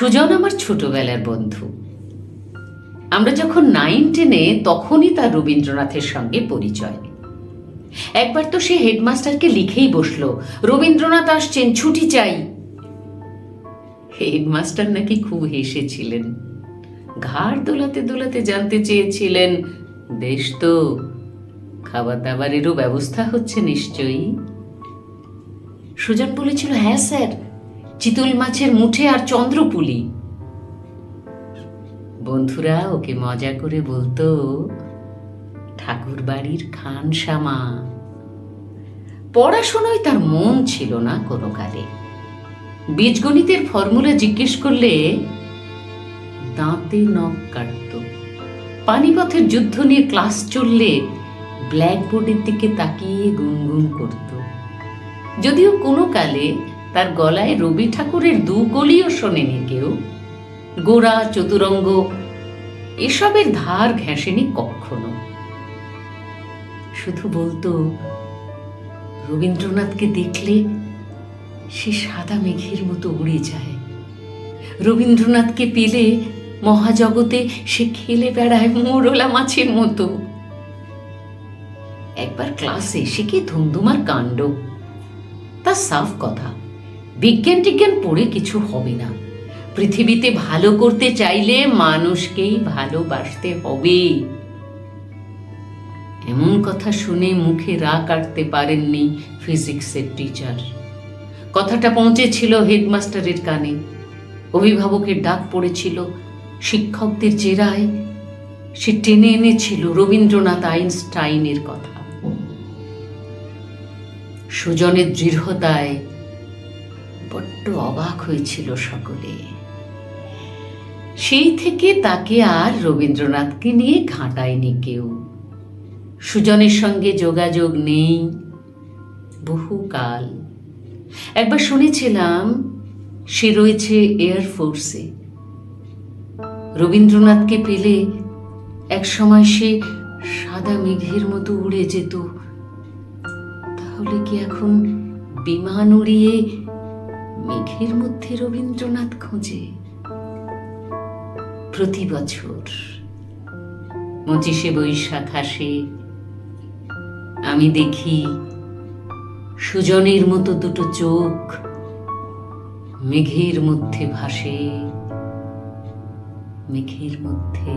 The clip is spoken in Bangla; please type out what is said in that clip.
সুজন আমার ছোটবেলার বন্ধু। আমরা যখন নাইন টেনে তখনই তার রবীন্দ্রনাথের সঙ্গে পরিচয়। একবার তো সে হেডমাস্টারকে লিখেই বসল, রবীন্দ্রনাথ আসছেন, ছুটি চাই। হেডমাস্টার নাকি খুব হেসেছিলেন। ঘাড় দোলাতে দোলাতে জানতে চেয়েছিলেন, বেশ তো খাবার দাবারেরও ব্যবস্থা হচ্ছে নিশ্চয়ই? সুজন বলেছিল হ্যাঁ স্যার। চিতল মাছের মুঠে আর চন্দ্রপুলি। বন্ধুরা, ওকে মজা করে বলতো ঠাকুর বাড়ির খানসামা পড়াশোনায় তার মন ছিল না কোনো কালে বীজগণিতের ফর্মুলা জিজ্ঞেস করলে, দাঁতে নখ কাটত। পানিপথের যুদ্ধ নিয়ে ক্লাস চললে ব্ল্যাকবোর্ডের দিকে তাকিয়ে গুনগুন করত। যদিও কোনো কালে তার গলায় রবি ঠাকুরের দু কলিও শোনেনি কেউ। গোড়া, চতুরঙ্গ, এসবের ধার ঘেঁষেনি কখনো। শুধু বলতো, রবীন্দ্রনাথকে দেখলে সে সাদা মেঘের মতো উড়ে যায়। রবীন্দ্রনাথকে পেলে মহাজগতে সে খেলে বেড়ায় মোরলা মাছের মতো। একবার ক্লাসে সে কি ধুমধুমার কাণ্ড? তা সাফ কথা। বিজ্ঞান টিজ্ঞান পড়ে কিছু হবে না। পৃথিবীতে ভালো করতে চাইলে মানুষকেই ভালোবাসতে হবে। এমন কথা শুনে মুখে রা কাটতে পারেননি ফিজিক্সের টিচার। কথাটা পৌঁছেছিল হেডমাস্টারের কানে। অভিভাবকের ডাক পড়েছিল, শিক্ষকদের জেরায় সে টেনে এনেছিল রবীন্দ্রনাথ আইনস্টাইনের কথা। সুজনের দৃঢ়তায় অবাক হয়েছিল সকলে। সেই থেকে তাকে আর রবীন্দ্রনাথকে নিয়ে ঘাঁটায়নি কেউ। সুজনের সঙ্গে যোগাযোগ নেই। বহুকাল। একবার শুনেছিলাম, সে রয়েছে এয়ারফোর্সে রবীন্দ্রনাথকে পেলে এক সময় সে সাদা মেঘের মতো উড়ে যেত। তাহলে কি এখন বিমান উড়িয়ে মেঘের মধ্যে রবীন্দ্রনাথ খোঁজে। প্রতি বছর পঁচিশে বৈশাখ আসে। আমি দেখি সুজনের মতো দুটো চোখ মেঘের মধ্যে ভাসে। মেঘের মধ্যে